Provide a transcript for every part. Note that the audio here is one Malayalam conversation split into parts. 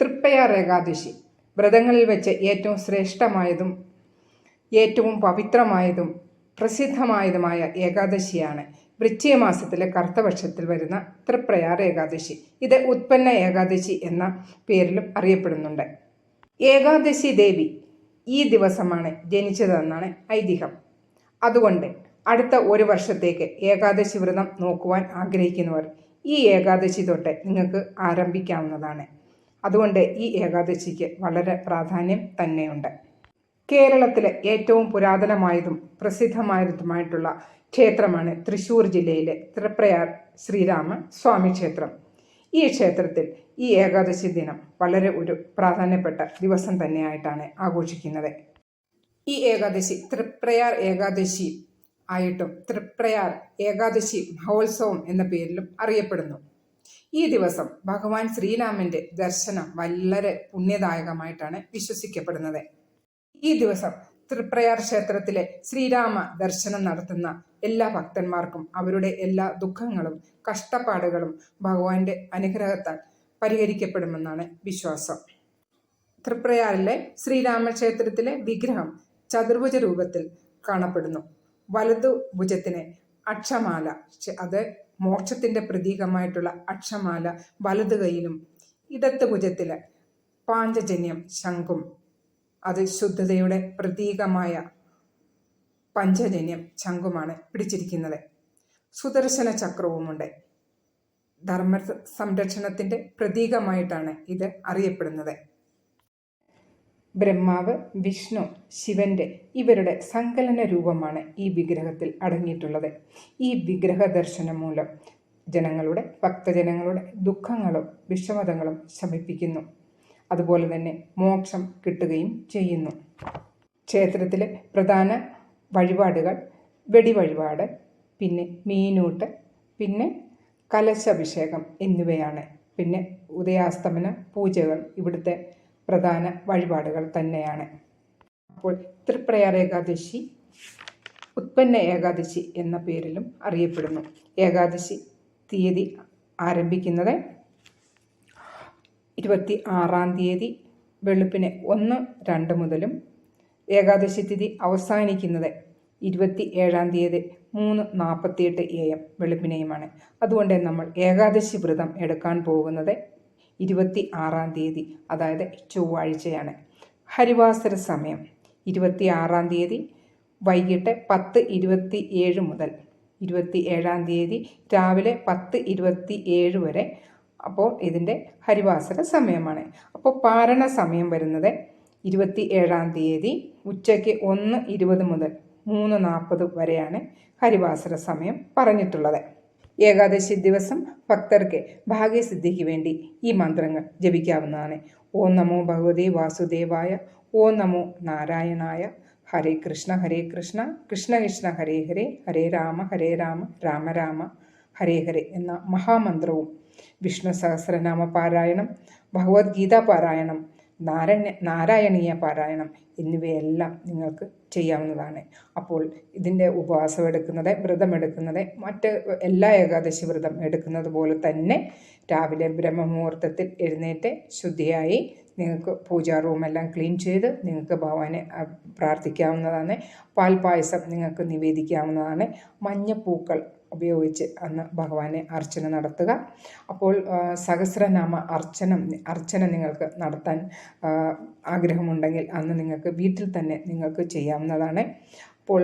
തൃപ്പയാർ ഏകാദശി. വ്രതങ്ങളിൽ വെച്ച് ഏറ്റവും ശ്രേഷ്ഠമായതും ഏറ്റവും പവിത്രമായതും പ്രസിദ്ധമായതുമായ ഏകാദശിയാണ് വൃശ്ചിക മാസത്തിലെ കറുത്തപക്ഷത്തിൽ വരുന്ന തൃപ്രയാർ ഏകാദശി. ഇത് ഉത്പന്ന ഏകാദശി എന്ന പേരിലും അറിയപ്പെടുന്നുണ്ട്. ഏകാദശി ദേവി ഈ ദിവസമാണ് ജനിച്ചതെന്നാണ് ഐതിഹ്യം. അതുകൊണ്ട് അടുത്ത ഒരു വർഷത്തേക്ക് ഏകാദശി വ്രതം നോക്കുവാൻ ആഗ്രഹിക്കുന്നവർ ഈ ഏകാദശി തൊട്ട് നിങ്ങൾക്ക് ആരംഭിക്കാവുന്നതാണ്. അതുകൊണ്ട് ഈ ഏകാദശിക്ക് വളരെ പ്രാധാന്യം തന്നെയുണ്ട്. കേരളത്തിലെ ഏറ്റവും പുരാതനമായതും പ്രസിദ്ധമായതുമായിട്ടുള്ള ക്ഷേത്രമാണ് തൃശ്ശൂർ ജില്ലയിലെ തൃപ്രയാർ ശ്രീരാമ സ്വാമി ക്ഷേത്രം. ഈ ക്ഷേത്രത്തിൽ ഈ ഏകാദശി ദിനം വളരെ ഒരു പ്രാധാന്യപ്പെട്ട ദിവസം തന്നെയായിട്ടാണ് ആഘോഷിക്കുന്നത്. ഈ ഏകാദശി തൃപ്രയാർ ഏകാദശി ആയിട്ടും തൃപ്രയാർ ഏകാദശി മഹോത്സവം എന്ന പേരിലും അറിയപ്പെടുന്നു. ഈ ദിവസം ഭഗവാൻ ശ്രീരാമന്റെ ദർശനം വളരെ പുണ്യദായകമായിട്ടാണ് വിശ്വസിക്കപ്പെടുന്നത്. ഈ ദിവസം തൃപ്രയാർ ക്ഷേത്രത്തിലെ ശ്രീരാമ ദർശനം നടത്തുന്ന എല്ലാ ഭക്തന്മാർക്കും അവരുടെ എല്ലാ ദുഃഖങ്ങളും കഷ്ടപ്പാടുകളും ഭഗവാന്റെ അനുഗ്രഹത്താൽ പരിഹരിക്കപ്പെടുമെന്നാണ് വിശ്വാസം. തൃപ്രയാറിലെ ശ്രീരാമക്ഷേത്രത്തിലെ വിഗ്രഹം ചതുർഭുജ രൂപത്തിൽ കാണപ്പെടുന്നു. വലതു ഭുജത്തിന് അക്ഷമാല. അത് മോക്ഷത്തിന്റെ പ്രതീകമായിട്ടുള്ള അക്ഷമാല വലതു കൈയിലും ഇടത്ത് ഭുജത്തിൽ പാഞ്ചജന്യം ശംഖും. അത് ശുദ്ധതയുടെ പ്രതീകമായ പഞ്ചജന്യം ശംഖുമാണ് പിടിച്ചിരിക്കുന്നത്. സുദർശന ചക്രവുമുണ്ട്. ധർമ്മ സംരക്ഷണത്തിന്റെ പ്രതീകമായിട്ടാണ് ഇത് അറിയപ്പെടുന്നത്. ബ്രഹ്മാവ് വിഷ്ണു ശിവന്റെ ഇവരുടെ സങ്കലന രൂപമാണ് ഈ വിഗ്രഹത്തിൽ അടങ്ങിയിട്ടുള്ളത്. ഈ വിഗ്രഹ ദർശനം മൂലം ജനങ്ങളുടെ ഭക്തജനങ്ങളുടെ ദുഃഖങ്ങളും വിഷമതകളും ശമിപ്പിക്കുന്നു. അതുപോലെ തന്നെ മോക്ഷം കിട്ടുകയും ചെയ്യുന്നു. ക്ഷേത്രത്തിലെ പ്രധാന വഴിപാടുകൾ വെടിവഴിപാട് പിന്നെ മീനൂട്ട് പിന്നെ കലശാഭിഷേകം എന്നിവയാണ്. പിന്നെ ഉദയാസ്തമന പൂജകൾ ഇവിടുത്തെ പ്രധാന വഴിപാടുകൾ തന്നെയാണ്. അപ്പോൾ തൃപ്രയാർ ഏകാദശി ഉത്പന്ന ഏകാദശി എന്ന പേരിലും അറിയപ്പെടുന്നു. ഏകാദശി തീയതി ആരംഭിക്കുന്നത് ഇരുപത്തി ആറാം തീയതി വെളുപ്പിന് ഒന്ന് രണ്ട് മുതലും ഏകാദശി തിഥി അവസാനിക്കുന്നത് ഇരുപത്തി ഏഴാം തീയതി മൂന്ന് നാൽപ്പത്തിയെട്ട് എ എം വെളുപ്പിനെയുമാണ്. അതുകൊണ്ട് നമ്മൾ ഏകാദശി വ്രതം എടുക്കാൻ പോകുന്നത് ഇരുപത്തി ആറാം തീയതി അതായത് ചൊവ്വാഴ്ചയാണ്. ഹരിവാസര സമയം ഇരുപത്തി ആറാം തീയതി വൈകിട്ട് പത്ത് ഇരുപത്തി ഏഴ് മുതൽ. ഇരുപത്തി ഏഴാം തീയതി രാവിലെ പത്ത് ഇരുപത്തി ഏഴ് വരെ. അപ്പോൾ ഇതിന്റെ ഹരിവാസര സമയമാണ്. അപ്പോൾ പാരണ സമയം വരുന്നത് ഇരുപത്തി ഏഴാം തീയതി ഉച്ചയ്ക്ക് ഒന്ന് ഇരുപത് മുതൽ മൂന്ന് നാൽപ്പത് വരെയാണ് ഹരിവാസര സമയം പറഞ്ഞിട്ടുള്ളത്. ഏകാദശി ദിവസം ഭക്തർക്ക് ഭാഗ്യസിദ്ധിക്ക് വേണ്ടി ഈ മന്ത്രങ്ങൾ ജപിക്കാവുന്നതാണ്. ഓം നമോ ഭഗവതി വാസുദേവായ ഓം നമോ നാരായണായ. ഹരേ കൃഷ്ണ ഹരേ കൃഷ്ണ. കൃഷ്ണ കൃഷ്ണ ഹരേ ഹരേ. ഹരേ രാമ ഹരേ രാമ. രാമ രാമ. ഹരേ ഹരേ എന്ന മഹാമന്ത്രവും വിഷ്ണു സഹസ്രനാമ പാരായണം ഭഗവത്ഗീത പാരായണം നാരായണ നാരായണീയ പാരായണം എന്നിവയെല്ലാം നിങ്ങൾക്ക് ചെയ്യാവുന്നതാണ്. അപ്പോൾ ഇതിന്റെ ഉപവാസം എടുക്കുന്നത് വ്രതം എടുക്കുന്നത് മറ്റ് എല്ലാ ഏകാദശി വ്രതം എടുക്കുന്നത് പോലെ തന്നെ രാവിലെ ബ്രഹ്മമുഹൂർത്തത്തിൽ എഴുന്നേറ്റ് ശുദ്ധിയായി നിങ്ങൾക്ക് പൂജാ റൂമെല്ലാം ക്ലീൻ ചെയ്ത് നിങ്ങൾക്ക് ഭഗവാനെ പ്രാർത്ഥിക്കാവുന്നതാണ്. പാൽപായസം നിങ്ങൾക്ക് നിവേദിക്കാവുന്നതാണ്. മഞ്ഞപ്പൂക്കൾ ഉപയോഗിച്ച് അന്ന് ഭഗവാനെ അർച്ചന നടത്തുക. അപ്പോൾ സഹസ്രനാമ അർച്ചന അർച്ചന നിങ്ങൾക്ക് നടത്താൻ ആഗ്രഹമുണ്ടെങ്കിൽ അന്ന് നിങ്ങൾക്ക് വീട്ടിൽ തന്നെ നിങ്ങൾക്ക് ചെയ്യാവുന്നതാണ്. അപ്പോൾ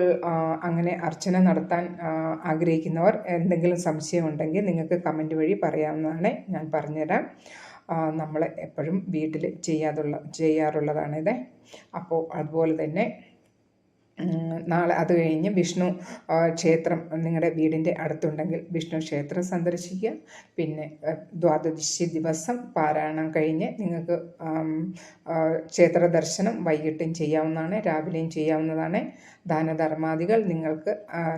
അങ്ങനെ അർച്ചന നടത്താൻ ആഗ്രഹിക്കുന്നവർ എന്തെങ്കിലും സംശയമുണ്ടെങ്കിൽ നിങ്ങൾക്ക് കമന്റ് വഴി പറയാവുന്നതാണ് ഞാൻ പറഞ്ഞുതരാം. നമ്മൾ എപ്പോഴും വീട്ടിൽ ചെയ്യാതുള്ള ചെയ്യാറുള്ളതാണിത്. അപ്പോൾ അതുപോലെ തന്നെ നാളെ അത് കഴിഞ്ഞ് വിഷ്ണു ക്ഷേത്രം നിങ്ങളുടെ വീടിന്റെ അടുത്തുണ്ടെങ്കിൽ വിഷ്ണു ക്ഷേത്രം സന്ദർശിക്കുക. പിന്നെ ദ്വാദശി ദിവസം പാരായണം കഴിഞ്ഞ് നിങ്ങൾക്ക് ക്ഷേത്ര ദർശനം വൈകിട്ടും ചെയ്യാവുന്നതാണ് രാവിലെയും ചെയ്യാവുന്നതാണ്. ദാനധർമാദികൾ നിങ്ങൾക്ക്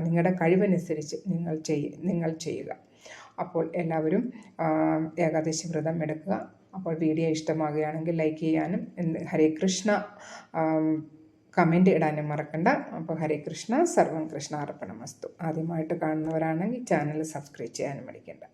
നിങ്ങളുടെ കഴിവനുസരിച്ച് നിങ്ങൾ ചെയ്യ നിങ്ങൾ ചെയ്യുക. അപ്പോൾ എല്ലാവരും ഏകാദശി വ്രതം എടുക്കുക. അപ്പോൾ വീഡിയോ ഇഷ്ടമാകുകയാണെങ്കിൽ ലൈക്ക് ചെയ്യാനും ഹരേ കൃഷ്ണ കമന്റ് ഇടാനും മറക്കണ്ട. അപ്പോൾ ഹരേ കൃഷ്ണ സർവം കൃഷ്ണ അർപ്പണമസ്തു ആദ്യമായിട്ട് കാണുന്നവരാണെങ്കിൽ ചാനൽ സബ്സ്ക്രൈബ് ചെയ്യാനും മടിക്കേണ്ട.